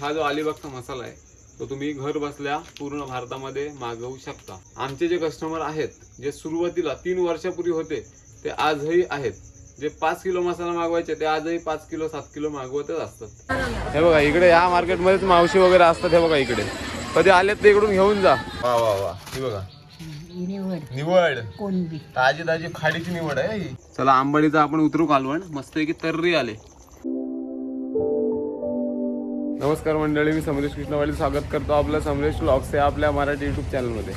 हा जो अलिबागचा मसाला आहे तो तुम्ही घर बसल्या पूर्ण भारतामध्ये मागवू शकता. आमचे जे कस्टमर आहेत जे सुरुवातीला तीन वर्षापूर्वी होते ते आजही आहेत. जे पाच किलो मसाला मागवायचे ते आजही पाच किलो सात किलो मागवतच असतात. हे बघा इकडे या मार्केटमध्येच मावशी वगैरे असतात हे बघा इकडे. कधी आलेत ते इकडून घेऊन जा. वा वा वा. हे बघा. निवड. निवड. ताजी ताजी खाडीची निवड आहे ही. चला आंबाडीचा आपण उतरू कालवण. मस्त की तर्री आले. नमस्कार मंडळी मी समरेश कृष्णवाडी स्वागत करतो आपलं समरेश ब्लॉग्स आहे आपल्या मराठी युट्यूब चॅनलमध्ये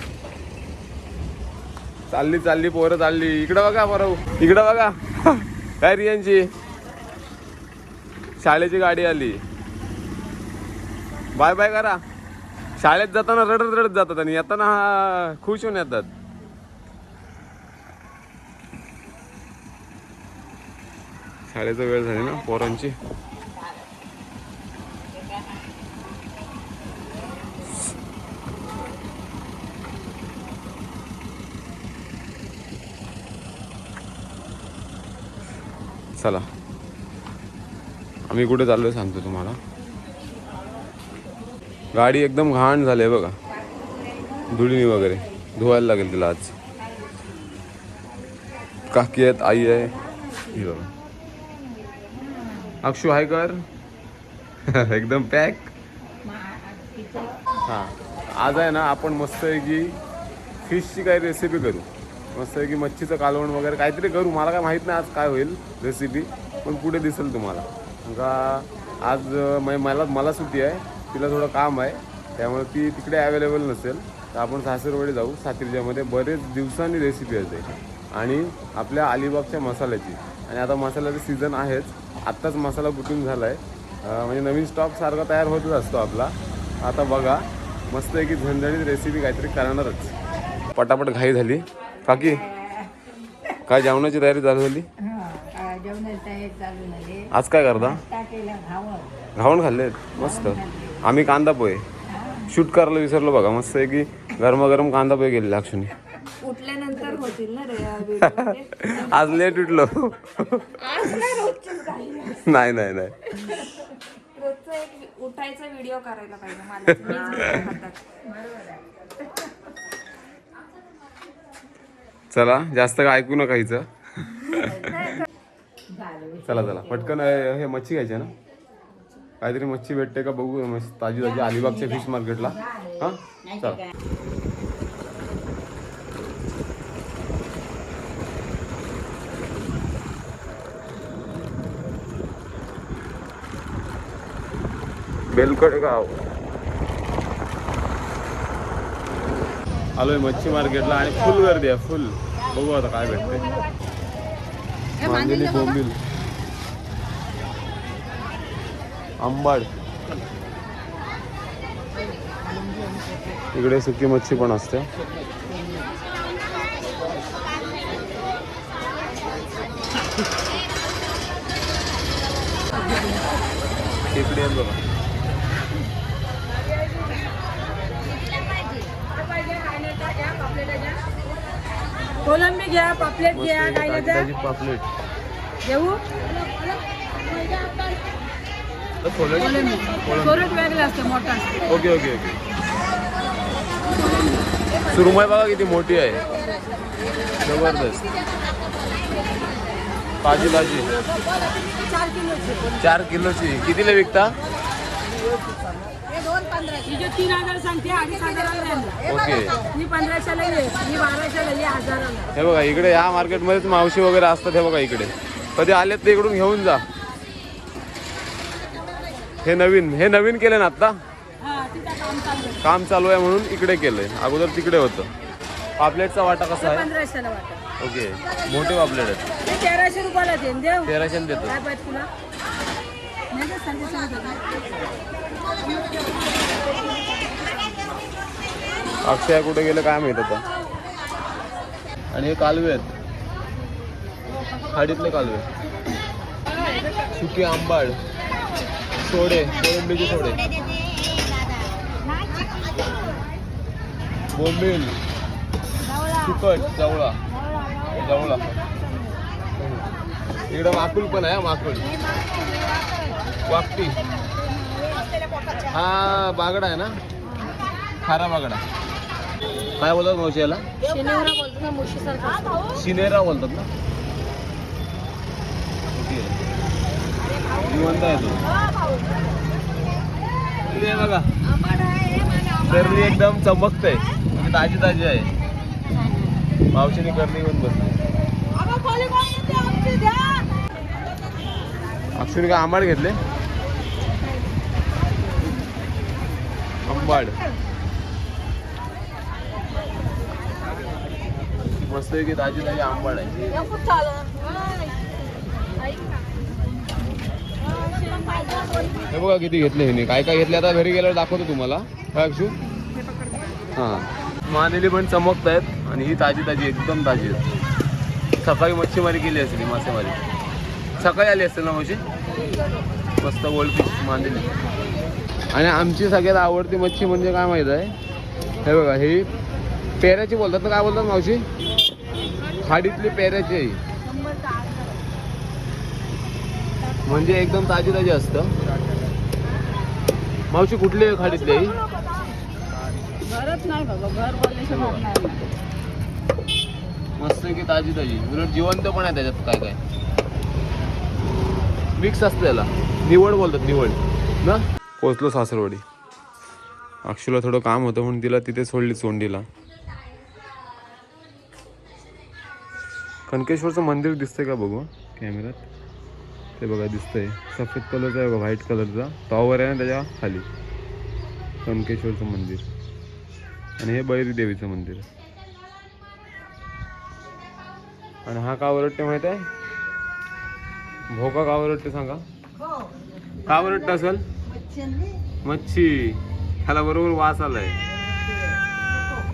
चालली चालली पोरं चालली. इकडं बघा बरं इकडं बघा. काय रियांची शाळेची गाडी आली. बाय बाय करा. शाळेत जाताना रडत रडत जातात आणि येताना हा खुश होऊन येतात. शाळेचा वेळ झाली ना पोरांची. चला. आम्ही कुठे चाललोय सांगतो तुम्हाला. गाडी एकदम घाण झाली आहे बघा. धुळीनी वगैरे. धुवायला लागेल तिला आज. काकी आहेत आई आहे. ही बघा. अक्षू हाय कर. एकदम पॅक हां. आज आहे ना आपण मस्त आहे की फिशची काही रेसिपी करू. मस्त आहे की मच्छीचं कालवण वगैरे काहीतरी करू. मला काय माहीत नाही आज काय होईल रेसिपी पण पुढे दिसेल तुम्हाला. का आज म्हणजे मला मला सुट्टी आहे तिला थोडं काम आहे त्यामुळे ती तिकडे अवेलेबल नसेल. तर आपण सासरवाडी जाऊ सातिर्ज्यामध्ये बरेच दिवसांनी रेसिपी असते आणि आपल्या अलिबागच्या मसाल्याची. आणि आता मसाल्याचं सीझन आहेच. आत्ताच मसाला बुकिंग झाला आहे म्हणजे नवीन स्टॉक सारखा तयार होतच असतो आपला. आता बघा मस्त आहे की झणझणीत रेसिपी काहीतरी करणारच. पटापट घाई झाली. काकी काय जेवणाची तयारी चालू झाली? आज काय करता? टाकेला घावं घावून खाल्लेत मस्त. आम्ही कांदा पोहे. शूट करायला विसरलो बघा मस्त आहे की गरमागरम कांदा पोहे गेलेले अक्षुनी. उठल्यानंतर होतील ना रे आज लेट उठलो. नाही. नाही नाही उठायचा व्हिडिओ करायला पाहिजे मला. चला जास्त काय ऐकू नका हिचं. चला चला. पटकन हे मच्छी घ्यायची ना? काहीतरी मच्छी भेटते का बघू ताजी ताजी अलिबागच्या फिश मार्केटला हां? चला. बेलकट गाव. आलोय मच्छी मार्केटला आणि फुल गर्दी आहे फुल बघू आता काय भेटते. मांदेली बोंबील. आंबाड. इकडे सुकी मच्छी पण असते. आहेत बघा. कोलंबी घ्या पापलेट घ्या काय ताजी पापलेट. घेऊ कोलंबी? सोरट वेगळं असतं मोठा असतं. Okay okay okay. सुरमई बघा किती मोठी आहे. जबरदस्त. ताजी ताजी चार किलोची. कितीला विकता? जे तीन हजार सांगते अडीच हजाराला द्यायला. ओके. मी पंधराशेला ये मी बाराशेला ये हजाराला. हे बघा इकडे या मार्केटमध्येच मावशी वगैरे असतात हे बघा इकडे. कधी आलेत ते इकडून घेऊन जा. हे नवीन हे नवीन केलं ना आता हा तिथं काम चालू आहे. काम चालू आहे म्हणून इकडे केलंय. अगोदर तिकडे होतं. पापलेटचा वाटा कसा आहे? पंधराशेला ओके. मोठे पापलेट आहेत. ते तेराशे रुपयाला देईन देव. तेराशे देतो. काय पाहिजे तुला? नाही का संधी सांगतो. अक्षय कुठे गेलं काय माहीत आता? आणि हे कालवे आहेत. खाडीतले कालवे. सुके आंबाड. सोडे कोळंबीचे सोडे. बोंबील. सुकट जवळा. जवळा. इकडं माकुल पण आहे हा, माकुल. वाकटी. हा बागडा आहे ना? खारा बागडा. काय बोलतात मावशी याला? शनिवारा बोलतो ना मुशीसारखा शिनेरा बोलतात ना? जिवंत आहे. तो. बघा. करणी एकदम चमकते म्हणजे ताजी ताजी आहे. मावशीने करणी घेऊन बसली. अक्षुने काय आंबाड घेतले? आंबाड मस्त आहे की ताजी ताजी आंबाड आहे. हे बघा किती घेतले ह्याने काय काय घेतले आता घरी गेल्यावर दाखवतो तुम्हाला. काय अक्षू? हां. मानेली पण चमकत आहेत आणि ही ताजी ताजी एकदम ताजी आहेत. सकाळी मच्छीमारी केली असेल मासेमारी. सकाळी आली असेल ना मावशी? मस्त गोल्ड फिश मांदेली आणि आमची सगळ्यात आवडती मच्छी म्हणजे काय माहीत आहे? हे बघा ही पेऱ्याची बोलतात ना काय बोलतात मावशी? खाडीतली पेऱ्याची. आहे. म्हणजे एकदम ताजी ताजी असतं. मावशी कुठली आहे खाडीतली आहे बोलल्याशिवाय मस्त की ताजी ताजी उलट जिवंत पण आहे त्याच्यात काय काय. मिक्स असतं त्याला. निवड बोलतात निवड. ना? पोचलो सासरवाडी. अक्षुला थोडं काम होतं म्हणून तिला तिथे सोडली सोंडीला. कनकेश्वरचं मंदिर दिसतंय का बघू? कॅमेऱ्यात. ते बघा दिसतंय. सफेद कलरचा आहे बघा व्हाईट कलरचा. टॉवर आहे ना त्याच्याखाली. कणकेश्वरचं मंदिर. आणि हे बैरी देवीचं मंदिर. आणि हा का ओरडते माहीत आहे? भोका का ओरडते सांगा? का ओरडते असेल? मच्छी. ह्याला बरोबर वास आलाय.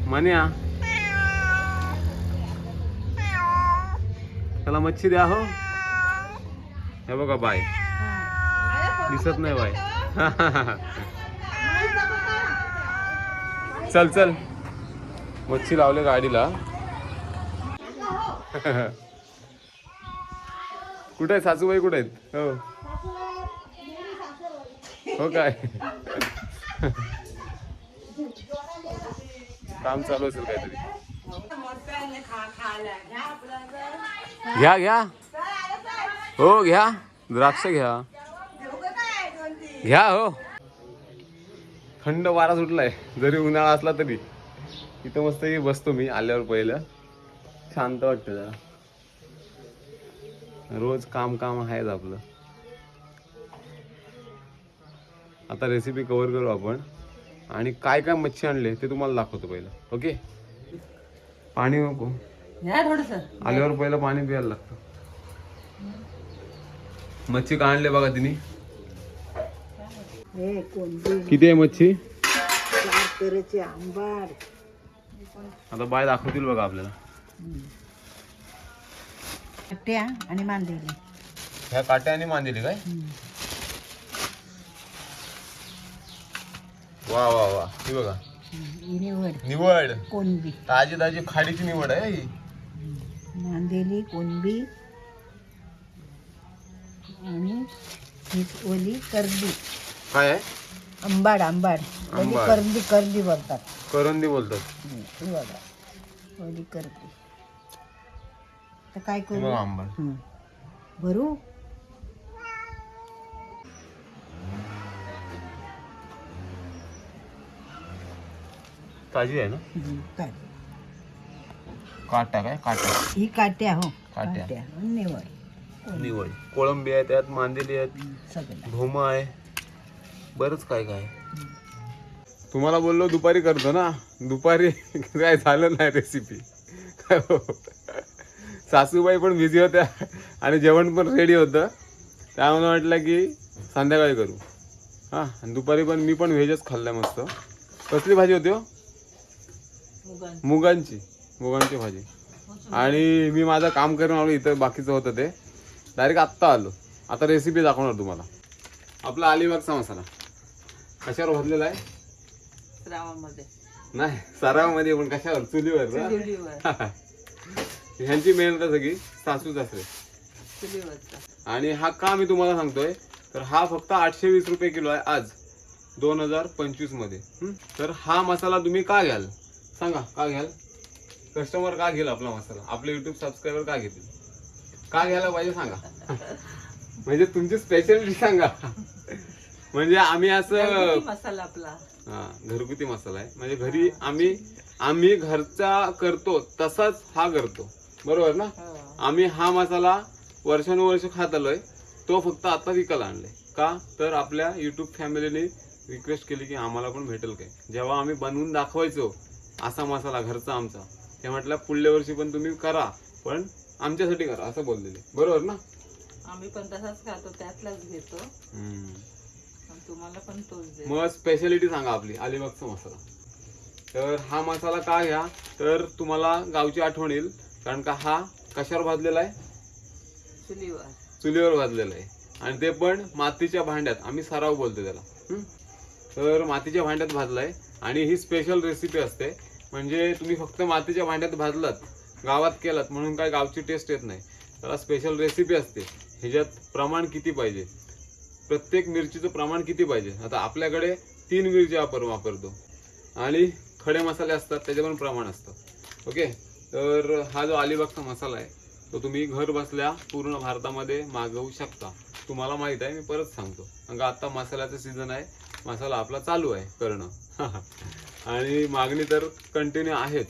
म्हण्या त्याला मच्छी द्या हो. हे बघा बाय. दिसत नाही बाय. चल चल. मच्छी लावले गाडीला. कुठे आहे? सासूबाई कुठे आहेत? हो. हो काय? काम चालू असेल काहीतरी. घ्या घ्या. हो घ्या. द्राक्ष घ्या. घ्या हो. थंड वारा सुटलाय. जरी उन्हाळा असला तरी. इथं मस्त बसतो मी आल्यावर पहिलं. शांत वाटतं जरा. रोज काम काम आहेच आपलं. आता रेसिपी कव्हर करू आपण. आणि काय काय मच्छी आणले ते तुम्हाला दाखवतो पहिलं. ओके पाणी नको. थोडस. आल्यावर पहिलं पाणी प्यायला लागतं. मच्छी का आणले बघा तिने? किती आहे मच्छी? आता बाय दाखवतील बघा आपल्याला. त्या आणि मांदेली. ह्या काट्या आणि मांदिली काय? वा वा वा. ही बघा. निवड. निवड. कोणबी. ताजी ताजी खाडीची निवड आहे. ही मांदेली कोणबी. आणि ही ओली करडी काय आहे? आंबाड आंबाड ओली आंबाड. करडी करडी बोलतात. करंदी बोलतात. ही बघा. ओली करडी तर काय करू? आंबा हं. भरू? ताजी आहे ना? हं, काय? काटा काय? काटा ही काट्या हो. काट्या. निवड निवड कोळंबी आहे त्यात मांदेली आहेत. हं, सगळं. भोमा आहे. बरंच काय काय आहे. तुम्हाला बोललो दुपारी करतो ना. दुपारी काय झालं नाही रेसिपी सासूबाई पण बिझी होत्या आणि जेवण पण रेडी होतं. त्यामुळे वाटलं की संध्याकाळी करू. हां आणि दुपारी पण मी पण व्हेजच खाल्लं मस्त. कसली भाजी होती हो? मुगांची. मुगांची. भाजी. आणि मी माझं काम करून आलो इथं बाकीचं होतं ते. डायरेक्ट आत्ता आलो. आता रेसिपी दाखवणार तुम्हाला. आपला अलिबागचा मसाला. कशावर भरलेला आहे? नाही सरावामध्ये पण कशावर? चुलीवर? ह्यांची मेहनत आहे सगळी सासूच असते आणि हा का मी तुम्हाला सांगतोय तर हा फक्त आठशे वीस रुपये किलो आहे आज दोन हजार पंचवीसमध्ये. हं? तर हा मसाला तुम्ही का घ्याल? सांगा का घ्याल? कस्टमर का घेईल आपला मसाला? आपले युट्यूब सबस्क्रायबर का घेतील? का घ्यायला पाहिजे सांगा. म्हणजे तुमची स्पेशालिटी सांगा. म्हणजे आम्ही असं मसाला आपला. हा घरगुती मसाला आहे. म्हणजे घरी आम्ही आम्ही घरचा करतो तसाच हा करतो. बरोबर ना? हो. आम्ही हा मसाला वर्षानुवर्ष खात आलोय. तो फक्त आता विकायला आणलाय. का? तर आपल्या युट्यूब फॅमिलीने रिक्वेस्ट केली की आम्हाला पण भेटेल काय? जेव्हा आम्ही बनवून दाखवायचो असा मसाला घरचा आमचा ते म्हटलं पुढल्या वर्षी पण तुम्ही करा पण आमच्यासाठी करा असं बोललेले. बरोबर ना? आम्ही पण तसाच खातो त्यातलाच घेतो. तुम्हाला पण तोच मग स्पेशालिटी सांगा आपली अलिबागचा मसाला. तर हा मसाला का घ्या? तर तुम्हाला गावची आठवण येईल. कारण का हा कशावर भाजलेला आहे? चुलीवर. चुलीवर भाजलेला आहे. आणि ते पण मातीच्या भांड्यात. आम्ही सराव बोलतो त्याला. हं? तर मातीच्या भांड्यात भाजलाय. आणि ही स्पेशल रेसिपी असते. म्हणजे तुम्ही फक्त मातीच्या भांड्यात भाजलात गावात केलात म्हणून काय गावची टेस्ट येत नाही. त्याला स्पेशल रेसिपी असते. ह्याच्यात प्रमाण किती पाहिजे? प्रत्येक मिरचीचं प्रमाण किती पाहिजे? आता आपल्याकडे तीन मिरची आपण वापरतो. आणि खडे मसाले असतात त्याचे पण प्रमाण असतं. ओके? तर हा जो अलिबागचा मसाला आहे तो तुम्ही घर बसल्या पूर्ण भारतामध्ये मागवू शकता. तुम्हाला माहीत आहे मी परत सांगतो. कारण का आत्ता मसाल्याचं सीझन आहे मसाला आपला चालू आहे करणं. आणि मागणी तर कंटिन्यू आहेच.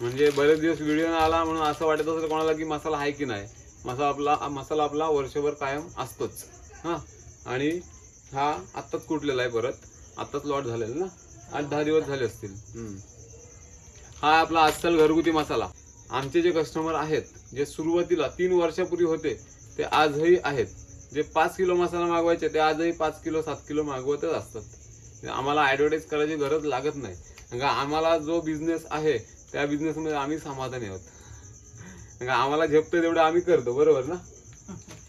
म्हणजे बरेच दिवस व्हिडिओ आला म्हणून असं वाटत असेल कोणाला की मसाला आहे की नाही. मसाला आपला मसाला आपला वर्षभर कायम असतोच. हां. आणि हा आत्ताच कुटलेला आहे परत? आत्ताच लॉट झालेला ना? आठ दहा दिवस झाले असतील. हा आपला अस्सल घरगुती मसाला. आमचे जे कस्टमर आहेत जे सुरुवातीला तीन वर्षापूर्वी होते ते आजही आहेत. जे पाच किलो मसाला मागवायचे ते आजही पाच किलो सात किलो मागवतच असतात. आम्हाला ॲडव्हर्टाईज करायची गरज लागत नाही. का आम्हाला जो बिझनेस आहे त्या बिझनेसमध्ये आम्ही समाधानी आहोत. का आम्हाला झेपतं तेवढं आम्ही करतो बरोबर ना?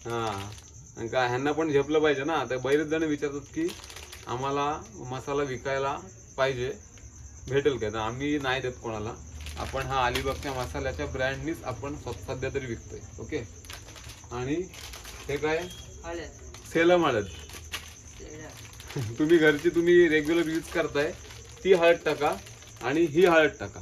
हां. आणि का ह्यांना पण झेपलं पाहिजे ना? तर बरेच जण विचारतात की आम्हाला मसाला विकायला पाहिजे भेटेल का? तर आम्ही नाही देत कोणाला. आपण हा अलिबागच्या मसाल्याच्या ब्रँडनीच आपण सध्या तरी विकतोय ओके? आणि हे काय? हळद. सेलम हळद. तुम्ही घरची तुम्ही रेग्युलर यूज करताय ती हळद टाका आणि ही हळद टाका.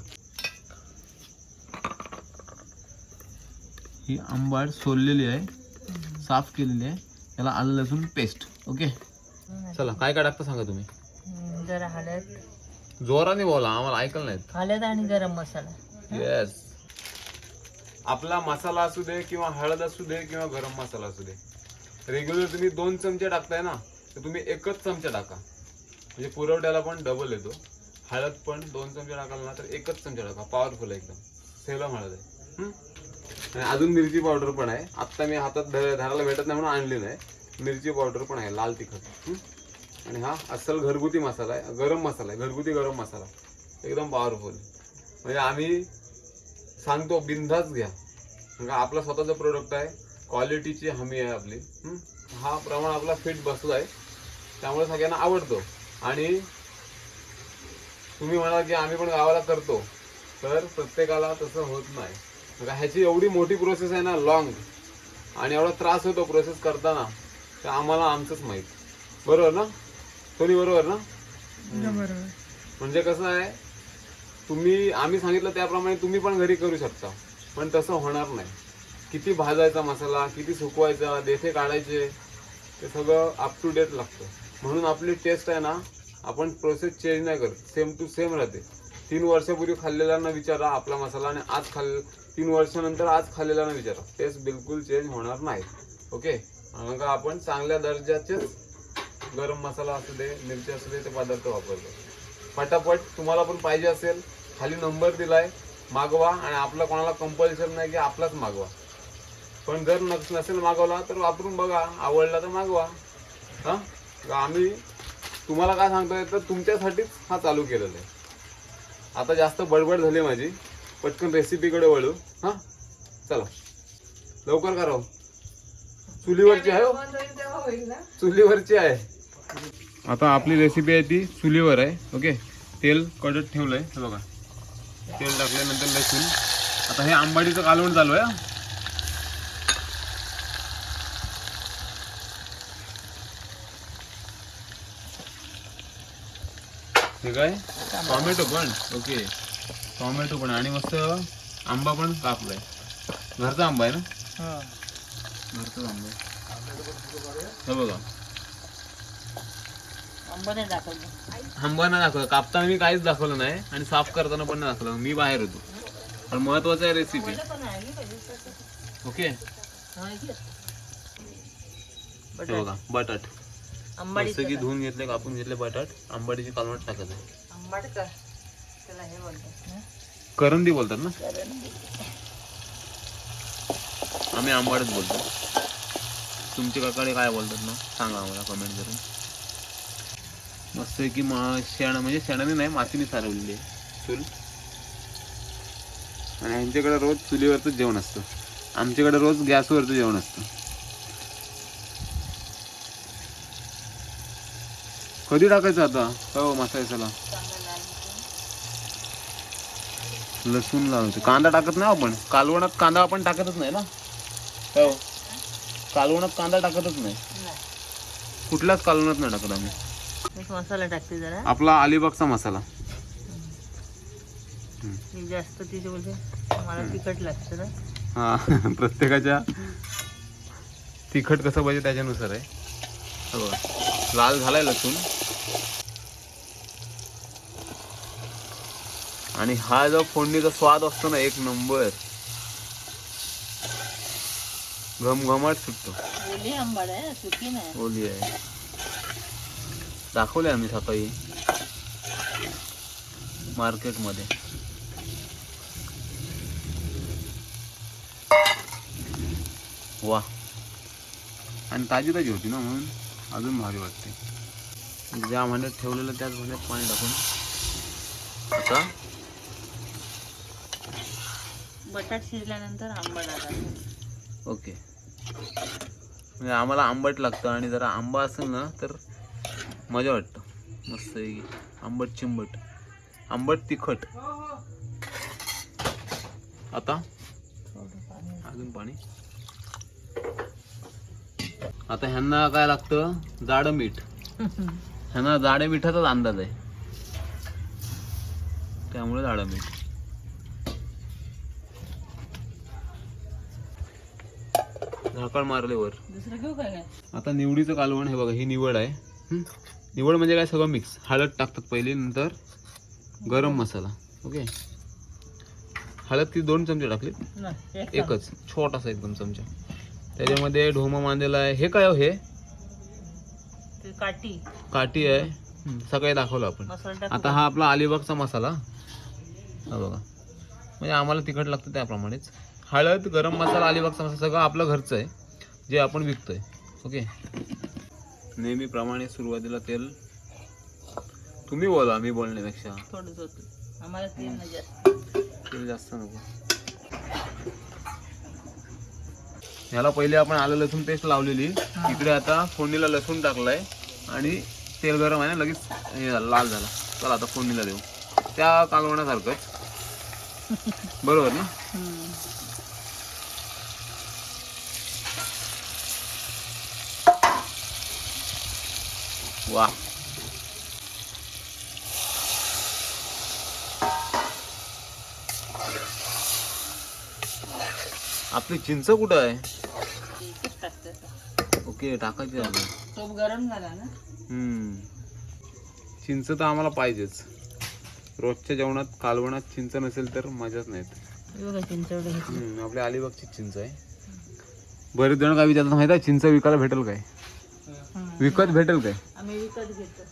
ही आंबाड सोललेली आहे साफ केलेली आहे त्याला आलं लसूण पेस्ट ओके? चला काय काय टाकता सांगा तुम्ही? जरा हळद. जोराने बोला आम्हाला ऐकलं नाहीत. हळद आणि गरम मसाला. येस आपला मसाला असू दे किंवा हळद असू दे किंवा गरम मसाला असू दे. रेग्युलर तुम्ही दोन चमचे टाकताय ना तर तुम्ही एकच चमचा टाका. म्हणजे पुरवठ्याला पण डबल येतो. हळद पण दोन चमचे टाकाल ना तर एकच चमचा टाका. पॉवरफुल आहे एकदम. सेलम हळद आहे? आणि अजून मिरची पावडर पण आहे. आत्ता मी हातात धर- धरायला भेटत नाही म्हणून आणली नाही. मिरची पावडर पण आहे लाल तिखट. हम्म? आणि हा अस्सल घरगुती मसाला आहे गरम मसाला आहे घरगुती गरम मसाला एकदम पॉवरफुल म्हणजे आम्ही सांगतो बिंदाच घ्या. कारण आपला स्वतःचा प्रोडक्ट आहे क्वालिटीची हमी आहे आपली. हा? प्रमाण आपला फिट बसला आहे. त्यामुळे सगळ्यांना आवडतो. आणि तुम्ही म्हणाल की आम्ही पण गावाला करतो तर प्रत्येकाला तसं होत नाही. ह्याची एवढी मोठी प्रोसेस आहे ना लॉंग आणि एवढा त्रास होतो प्रोसेस करताना तर आम्हाला आमचंच माहीत. बरोबर ना? सोनी बरोबर ना? म्हणजे कसं आहे तुम्ही आम्ही सांगितलं त्याप्रमाणे तुम्ही पण घरी करू शकता. पण तसं होणार नाही. किती भाजायचा मसाला किती सुकवायचा देठे काढायचे ते सगळं अप टू डेट लागतं. म्हणून आपली टेस्ट आहे ना आपण प्रोसेस चेंज नाही करत. सेम टू सेम राहते. तीन वर्षापूर्वी खाल्लेल्यांना विचारा आपला मसाला आणि आज खाल्ले तीन वर्षानंतर आज खाल्लेल्यांना विचारा. टेस्ट बिलकुल चेंज होणार नाही. ओके म्हणून का आपण चांगल्या दर्जाचेच गरम मसाला असू दे मिरची असू दे ते पदार्थ वापरतो. फटाफट तुम्हाला पण पाहिजे असेल खाली नंबर दिलाय मागवा आणि आपला कोणाला कंपल्शन नाही की आपलाच मागवा. पण जर नस- नसेल मागवला तर वापरून बघा. आवडला तर मागवा. हा? आम्ही तुम्हाला काय सांगतोय तर तुमच्यासाठीच हा चालू केलेला आहे. आता जास्त बडबड झाली माझी. पटकन रेसिपीकडे वळू. हा? चला. लवकर करा हो. चुलीवरची आहे हो. चुलीवरची आहे. आता आपली रेसिपी आहे ती चुलीवर आहे ओके तेल कडत ठेवलंय हे बघा. तेल टाकल्यानंतर लसूण. आता हे आंबाडीचं कालवण चालू आहे हा. हे काय? टॉमॅटो पण ओके टॉमॅटो पण आणि मस्त आंबा पण कापलाय. घरचा आंबा आहे ना? हा. घरचाच आंबा आहे. हे बघा. आंबा नाही दाखवलं. कापताना मी काहीच दाखवलं नाही आणि साफ करताना पण नाही दाखवलं. मी बाहेर होतो. पण महत्वाचं आहे रेसिपी. ओके? बघा बटाट. मस्त की धुवून घेतले कापून घेतले बटाट. आंबाडीची कालवट टाकत आहे. हे करंदी बोलतात ना? आम्ही आंबाडच बोलतो. तुमच्या काकडे काय बोलतात ना? सांगा आम्हाला कमेंट करून. मस्त आहे की मा शेण म्हणजे शेणाने नाही मातीने सारवलेली आहे. चूल? आणि यांच्याकडे रोज चुलीवरचं जेवण असतं. आमच्याकडे रोज गॅसवरचं जेवण असतं. कधी टाकायचं आता? हो मसाल्याला लसूण लावायचं. कांदा टाकत नाही आपण. कालवणात कांदा आपण टाकतच नाही ना? हो. कालवणात कांदा टाकतच नाही. कुठल्याच कालवणात नाही टाकत आम्ही. मसाला टाकते जरा. आपला अलिबागचा मसाला. मी जास्त तिथे बोलते मला तिखट लागतं ना. हा प्रत्येकाच्या तिखट कसं पाहिजे त्याच्यानुसार आहे. हे बघा लाल झालाय लसूण. आणि हा जो फोडणीचा स्वाद असतो ना एक नंबर. घमघमाट सुटतो. ओली आंबाड आहे सुकी नाही. ओली आहे. दाखवले आम्ही सकाळी. मार्केटमध्ये. वा आणि ताजी ताजी होती ना म्हणून अजून भारी वाटते. ज्या भांड्यात ठेवलेलं त्याच भांड्यात पाणी टाकून. आता? बटाट शिजल्यानंतर आला ओके. म्हणजे आम्हाला आंबट लागतं आणि जरा आंबा असेल ना तर मजा वाटतं. मस्त. आंबट चिंबट. आंबट तिखट. आता? अजून पाणी? आता ह्यांना काय लागतं? जाडं मीठ. ह्यांना जाड्या मिठाचाच अंदाज आहे. त्यामुळे जाडं मीठ. झाकण मारले वर दुसरं घेऊ काय काय आता निवडीचं कालवण हे बघा ही निवड आहे? निवड म्हणजे काय? सगळं मिक्स हळद टाकतात पहिले नंतर गरम मसाला. ओके हळद ती दोन चमचे टाकले एकच. छोटासा एकदम चमचा. त्याच्यामध्ये ढोमा मांदेला आहे. हे काय हो हे? काठी. काठी आहे. सकाळी दाखवलं आपण. आता हा आपला अलिबागचा मसाला. हा बघा. म्हणजे आम्हाला तिखट लागतं त्याप्रमाणेच. हळद गरम मसाला अलिबागचा मसाला सगळं आपलं घरचं आहे. जे आपण विकतोय. ओके नेहमीप्रमाणे सुरुवातीला तेल तुम्ही बोला मी बोलण्यापेक्षा. थोडंच होतं आम्हाला तेल नाही जास्त. तेल जास्त नको. ह्याला पहिले आपण आलं लसूण पेस्ट लावलेली. इकडे आता फोडणीला लसूण टाकलाय आणि तेल गरम आहे ना लगेच हे झालं, लाल झाला. चला आता फोडणीला देऊ. त्या कालवण्यासारखंच. बरोबर ना? वा. आपली चिंच कुठं आहे? ओके टाकायची तोप गरम झाला ना? हम्म. चिंच तर आम्हाला पाहिजेच. रोजच्या जेवणात कालवणात चिंच नसेल तर मजाच नाहीत आपल्या अलिबागची चिंच आहे. बरेच जण काय विचारतात माहिती आहे चिंच विकायला भेटेल काय? विकत भेटेल काय? आम्ही विकत घेतो.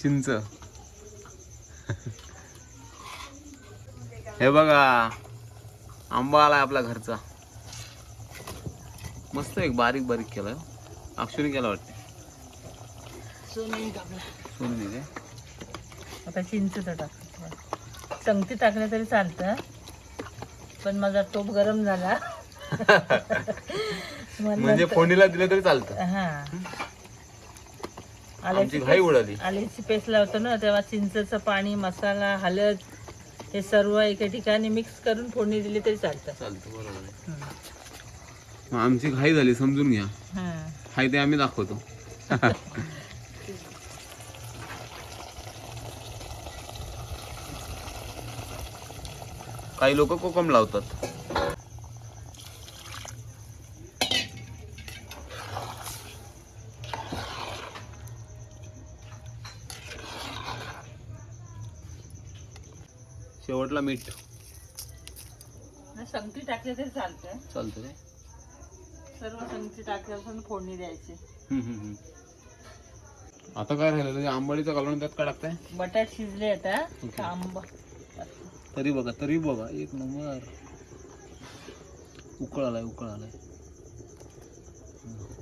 चिंच. हे बघा आंबा आलाय आपल्या घरचा. मस्त एक बारीक बारीक केलाय. अक्षुनी केला वाटते. सोने काय? आता चिंच तर टाकतो संगती टाकलं तरी चालतं. पण माझा टोप गरम झाला. म्हणजे फोडणीला दिलं तरी चालतं. घाई उडाली. आल्याची पेस्ट लावतो ना तेव्हा चिंचचं पाणी मसाला हलद हे सर्व एका ठिकाणी मिक्स करून फोडणी दिली तरी चालतं. चालतं बरोबर आमची घाई झाली समजून घ्या. हाय ते आम्ही दाखवतो. काही लोक कोकम लावतात. शेवटला मीठ संगती टाकले तरी चालतंय. चालतं काय? सर्व संगती टाकल्यापासून फोडणी द्यायची. हम्म, हम्म, हम्म. आता काय राहिलं? ते आंबाडीचं कालवण त्यात काय टाकताय? बटाट शिजले आता. ओके. आंबा. तरी बघा तरी बघा. एक नंबर. उकळ आलाय उकळ आलाय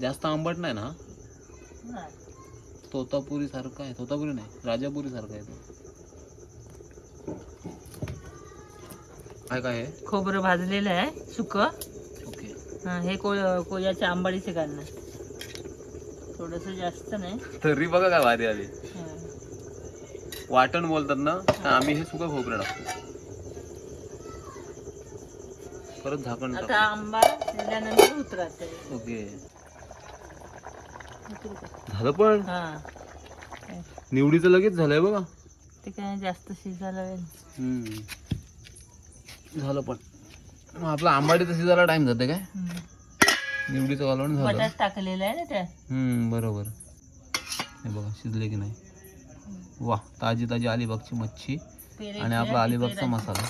जास्त आंबट नाही ना हा. तोतापुरी सारखा आहे. तोतापुरी नाही राजापुरी सारखा आहे तो. काय काय आहे? खोबरं भाजलेलं आहे सुक. ओके. हे को कोयाच्या आंबाडीचे घालणं थोडस जास्त नाही. तरी बघा काय भारी आली. हा. वाटण बोलतात ना तर आम्ही हे सुका खोबरं टाकतो. परत झाकण आता टाकतो. आंबा उतरत ओके. झालं पण? हा. निवडीचं लगेच झालंय बघा. ते काय जास्त शिजायला वेळ हम्म. झालं पण. मग आपला आंबाडी तशी जरा टाइम जाते काय. निवडीचं कालवण झालं. बटाट टाकलेला आहे ना त्यात? हम्म बरोबर. हे बघा शिजले की नाही? वा ताजी ताजी अलिबागची मच्छी आणि आपला अलिबागचा. मसाला.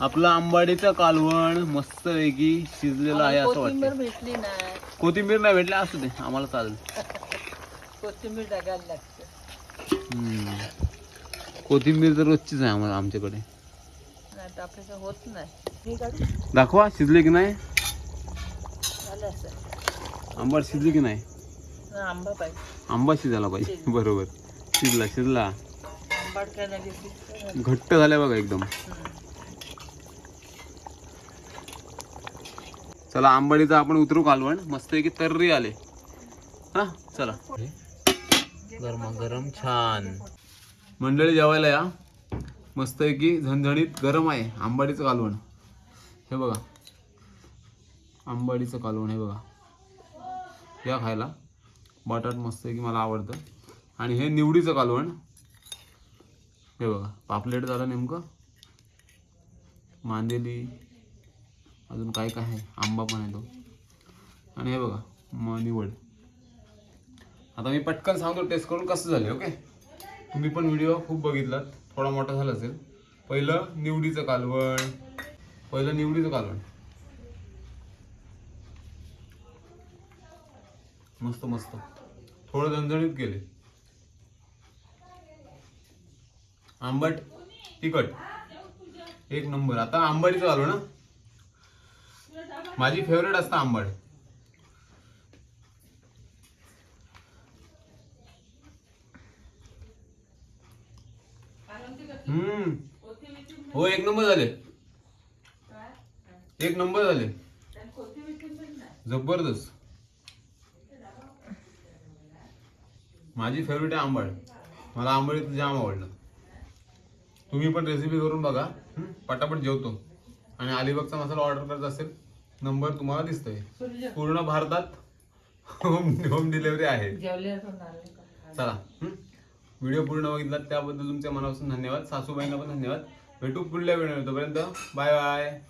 आपलं आंबाडीचं कालवण मस्त वेगळी शिजलेलं आहे असं कोथिंबीर वाटतं भेटली नाही. कोथिंबीर नाही भेटली असू दे आम्हाला चालेल. कोथिंबीर टाकायला लागते. हम्म. कोथिंबीर तर रोजचीच आहे आम्हाला आमच्याकडे. होत नाही. दाखवा शिजले की नाही? आंबट शिजले की नाही? आंबा पाहिजे. आंबा शिजायला पाहिजे. बरोबर. शिजला शिजला. घट्ट झालाय बघा एकदम. चला आंबाडीचं आपण उतरू कालवण. मस्त की तर्री आले. हा चला. गरमा गरम छान. मंडळी जेवायला या. मस्त की झणझणीत गरम आहे आंबाडीचं कालवण. हे बघा. आंबाडीचं कालवण हे बघा. या खायला. बटाट मस्त की मला आवडतं. आणि हे निवडीचं कालवण. हे बघा. पापलेट झालं नेमकं. मांदेली. अजून काय काय आहे? आंबा पण आहे तो. आणि हे बघा. म निवड. आता मी पटकन सांगतो टेस्ट करून कसं झाले ओके? तुम्ही पण व्हिडिओ खूप बघितलात. थोडा मोठा झाला असेल. पहिलं निवडीचं कालवण. पहिलं निवडीचं कालवण. मस्त मस्त. थोडं दणदणीत गेले. आंबट तिखट. एक नंबर. आता आंबाडीचं आलो ना. माझी फेवरेट असतं आंबट. हम्म. हो एक नंबर झाले. एक नंबर झाले. जबरदस्त. माझी फेवरेट आहे आंबट मला आंबट जाम आवडलं. तुम्ही पण रेसिपी करून बघा? पटापट जेवतो. आणि अलिबागचा मसाला ऑर्डर करत असेल नंबर तुम्हाला दिसतोय. पूर्ण भारतात होम होम डिलिव्हरी आहे? चला. व्हिडिओ पूर्ण बघितलात त्याबद्दल तुमच्या मनापासून धन्यवाद. सासूबाईंना पण धन्यवाद. भेटू पुढल्या व्हिडिओ तोपर्यंत. Bye bye.